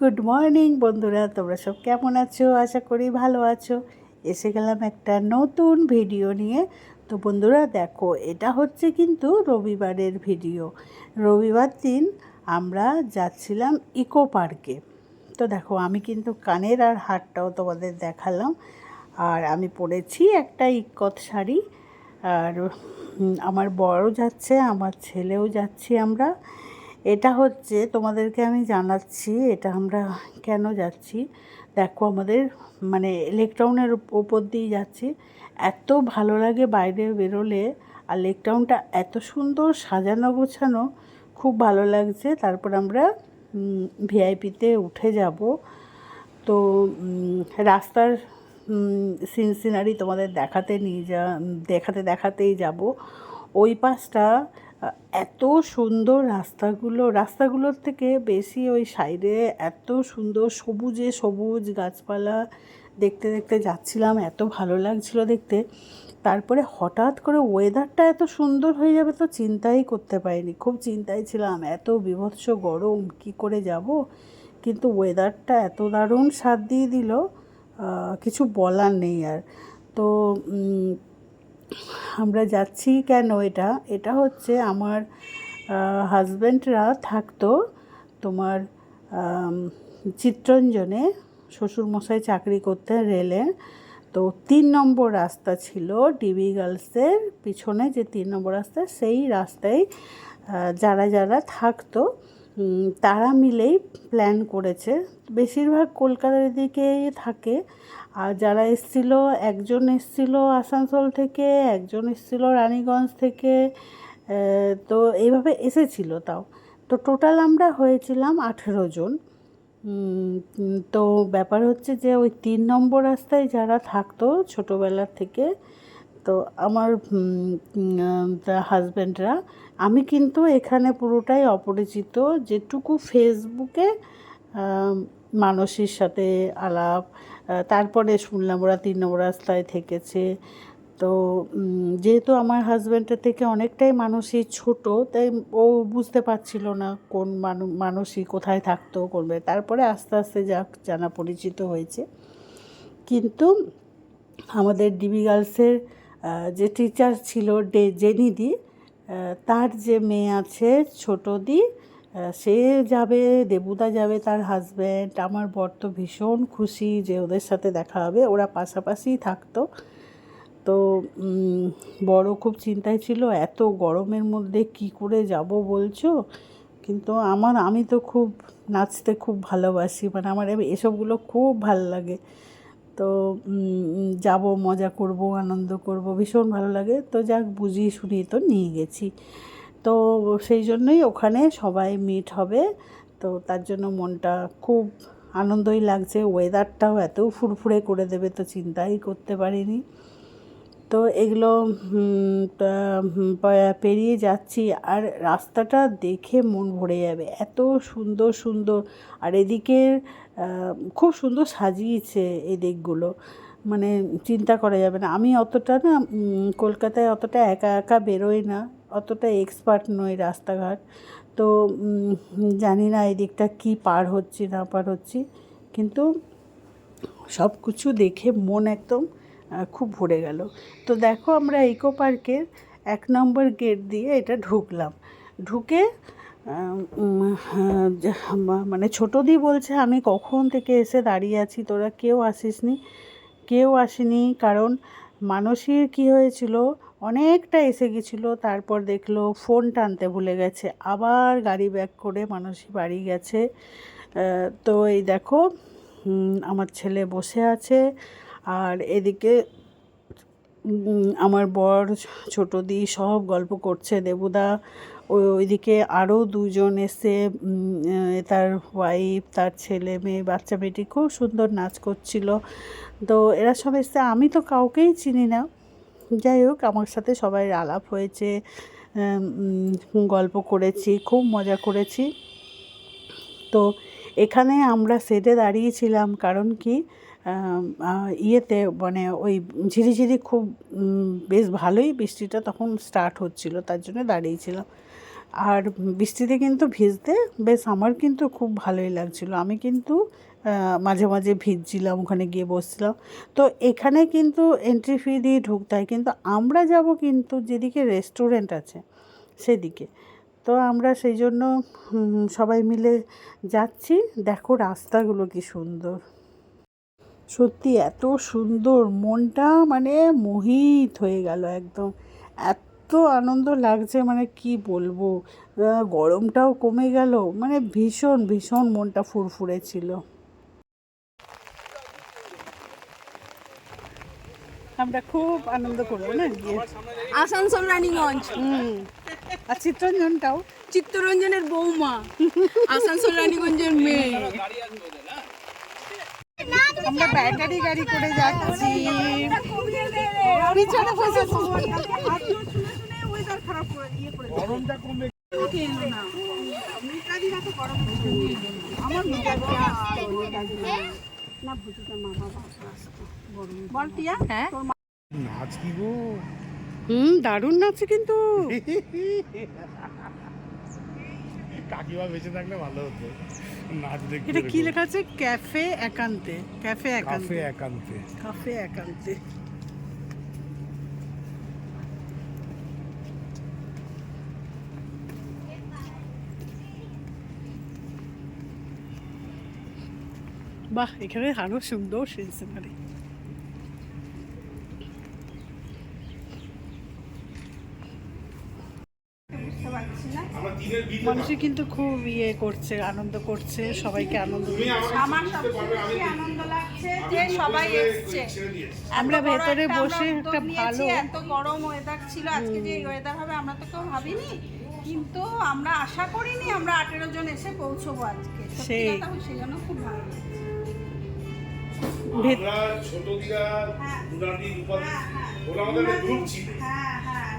Good morning বন্ধুরা, তোমরা সব কেমন আছো? আশা করি ভালো আছো। এসে গেলাম একটা নতুন ভিডিও নিয়ে। তো বন্ধুরা, দেখো, এটা হচ্ছে কিন্তু রবিবারের ভিডিও। রবিবার দিন আমরা যাচ্ছিলাম ইকো পার্কে। তো দেখো, আমি কিন্তু কানের আর হারটাও তোমাদের দেখালাম। আর আমি পরেছি একটা ইকত শাড়ি। আর আমার বড়ও যাচ্ছে, আমার ছেলেও যাচ্ছি আমরা। এটা হচ্ছে তোমাদেরকে আমি জানাচ্ছি, এটা আমরা কেন যাচ্ছি? দেখো আমাদের মানে লেকটাউনের ওপর দিয়ে যাচ্ছি। এত ভালো লাগে বাইরে বেরোলে, আর লেকটাউনটা এত সুন্দর সাজানো গোছানো, খুব ভালো লাগছে। তারপর আমরা ভিআইপিতে উঠে যাব। তো রাস্তার সিন সিনারি তোমাদের দেখাতে নিয়ে যা, দেখাতে দেখাতেই যাব। ওই পাশটা এত সুন্দর রাস্তাগুলো, রাস্তাগুলোর থেকে বেশি ওই সাইডে এত সুন্দর সবুজে সবুজ গাছপালা দেখতে দেখতে যাচ্ছিলাম, এত ভালো লাগছিল দেখতে। তারপরে হঠাৎ করে ওয়েদারটা এত সুন্দর হয়ে যাবে তো চিন্তাই করতে পারিনি। খুব চিন্তায় ছিলাম, এত বিভৎস গরম, কি করে যাব? কিন্তু ওয়েদারটা এত দারুণ সাথ দিয়ে দিল কিছু বলার নেই আর। তো আমরা যাচ্ছি কেন এটা? এটা হচ্ছে আমার হাজব্যান্ডরা থাকতো তোমার চিত্রঞ্জনে শ্বশুরমশাই চাকরি করতেন রেলে। তো তিন নম্বর রাস্তা ছিল ডিবি গার্লসের পিছনে যে তিন নম্বর রাস্তা, সেই রাস্তায় যারা যারা থাকতো তারা মিলেই প্ল্যান করেছে। বেশিরভাগ কলকাতার দিকেই থাকে। আর যারা এসছিল, একজন এসছিল আসানসোল থেকে, একজন এসছিল রানীগঞ্জ থেকে তো এইভাবে এসেছিল তাও। তো টোটাল আমরা হয়েছিলাম আঠেরো জন। তো ব্যাপার হচ্ছে যে ওই তিন নম্বর রাস্তায় যারা থাকতো ছোটোবেলার থেকে তো আমার হাজব্যান্ডরা আমি কিন্তু এখানে পুরোটাই অপরিচিত। যেটুকু ফেসবুকে মানুষের সাথে আলাপ তারপরে শুনলাম ওরা তিন নম্বর রাস্তায় থেকেছে। তো যেহেতু আমার হাজব্যান্ডের থেকে অনেকটাই মানুষই ছোট, তাই ও বুঝতে পারছিল না কোন মানু মানসী কোথায় থাকতো, করবে। তারপরে আস্তে আস্তে যাক জানা পরিচিত হয়েছে। কিন্তু আমাদের ডিবি গার্লসের যে টিচার ছিল ডে জেনিদি তার যে মেয়ে আছে ছোটো দি সে যাবে, দেবুদা যাবে তার হাজব্যান্ড আমার বর তো ভীষণ খুশি যে ওদের সাথে দেখা হবে, ওরা পাশাপাশিই থাকতো। তো বড় খুব চিন্তায় ছিল, এত গরমের মধ্যে কি করে যাব বলছো? কিন্তু আমার, আমি তো খুব নাচতে খুব ভালোবাসি মানে আমার এসবগুলো খুব ভালো লাগে। তো যাব, মজা করব, আনন্দ করব, ভীষণ ভালো লাগে। তো যাক, বুঝিয়ে শুনিয়ে তো নিয়ে গেছি। তো সেই জন্যই ওখানে সবাই মিট হবে। তো তার জন্য মনটা খুব আনন্দই লাগছে। ওয়েদারটাও এত ফুরফুরে করে দেবে তো চিন্তাই করতে পারিনি। তো এগুলো পেরিয়ে যাচ্ছি। আর রাস্তাটা দেখে মন ভরে যাবে। এত সুন্দর সুন্দর। আর এদিকে খুব সুন্দর সাজিয়েছে এই দিকগুলো। মানে চিন্তা করা যাবে না। আমি অতটা না কলকাতায় অতটা একা একা বেরোই না। অতটা এক্সপার্ট নই রাস্তাঘাট। তো জানি না এই দিকটা কী পার হচ্ছি, না পার হচ্ছি। কিন্তু সব কিছু দেখে মন একদম খুব ভরে গেল। তো দেখো আমরা ইকো পার্কের এক নম্বর গেট দিয়ে এটা ঢুকলাম। ঢুকে মানে ছোটোদি বলছে, আমি কখন থেকে এসে দাঁড়িয়ে আছি? তোরা কেউ আসিসনি? কেউ আসেনি, কারণ মানসীর কী হয়েছিল? অনেকটা এসে গেছিল, তারপর দেখল ফোন টানতে ভুলে গেছে, আবার গাড়ি ব্যাক করে মানসী বাড়ি গেছে। তো এই দেখো আমার ছেলে বসে আছে, আর এদিকে আমার বর, ছোট দি সব গল্প করছে। দেবুদা ওই ওইদিকে আরও দুজন এসে তার ওয়াইফ তার ছেলে মেয়ে, বাচ্চা মেয়েটি খুব সুন্দর নাচ করছিল। তো এরা সব এসে, আমি তো কাউকেই চিনি না। যাই হোক, আমার সাথে সবাই আলাপ হয়েছে গল্প করেছি, খুব মজা করেছি। তো এখানে আমরা সেটে দাঁড়িয়েছিলাম, কারণ কি? ইয়েতে মানে ওই ঝিরিঝিরি খুব বেশ ভালোই বৃষ্টিটা তখন স্টার্ট হচ্ছিল, তার জন্য দাঁড়িয়েছিলাম। আর বৃষ্টিতে কিন্তু ভিজতে বেশ আমার কিন্তু খুব ভালোই লাগছিল। আমি কিন্তু মাঝে মাঝে ভিজছিলাম, ওখানে গিয়ে বসছিলাম। তো এখানে কিন্তু এন্ট্রি ফি দিয়ে ঢুকতে হয়, কিন্তু আমরা যাব কিন্তু যেদিকে রেস্টুরেন্ট আছে, সেদিকে। তো আমরা সেই জন্য সবাই মিলে যাচ্ছি। দেখো রাস্তাগুলো কি সুন্দর। সত্যি এত সুন্দর মনটা মানে মোহিত হয়ে গেল একদম। এত আনন্দ লাগছে মানে কি বলব? গরমটাও কমে গেল মানে ভীষণ ভীষণ মনটা ফুরফুরে ছিল। আমরা খুব আনন্দ করব না গিয়ে? আসানসোল রানীগঞ্জ। হুম। আর চিত্তরঞ্জনটাও চিত্তরঞ্জনের বৌমা। আসানসোল রানীগঞ্জের মেয়ে। আমরা ব্যাটারি গাড়ি করে যাচ্ছি। পিছনে বসেছি হ্যাঁ? নাচ কি গো। হুম দারুণ নাচ কিন্তু। কাকিমা বেঁচে থাকলে ভালো হতো। নাচ এটা কি লেখা আছে? ক্যাফে একান্তে। ক্যাফে একান্তে। একান্তে। ক্যাফে একান্তে। বাহ এখানে আরও সুন্দর সিনসিনারি মানুষই কিন্তু খুব ইয়ে করছে আনন্দ করছে সবাইকে আনন্দ আমার সবচেয়ে আনন্দ লাগছে যে সবাই এসছে। আমরা ভেতরে বসে একটা ভালো এত গরম ওয়েদার ছিল আজকে যে ওয়েদার হবে আমরা তো কেউ ভাবিনি। কিন্তু আমরা আশা করিনি আমরা আঠেরো জন এসে পৌঁছবো আজকে। সেই। জন্য খুব ভালো আমরা ছোট রূপালী হ্যাঁ, হ্যাঁ। ওরা আমাদের গ্রুপ ছিল হ্যাঁ হ্যাঁ।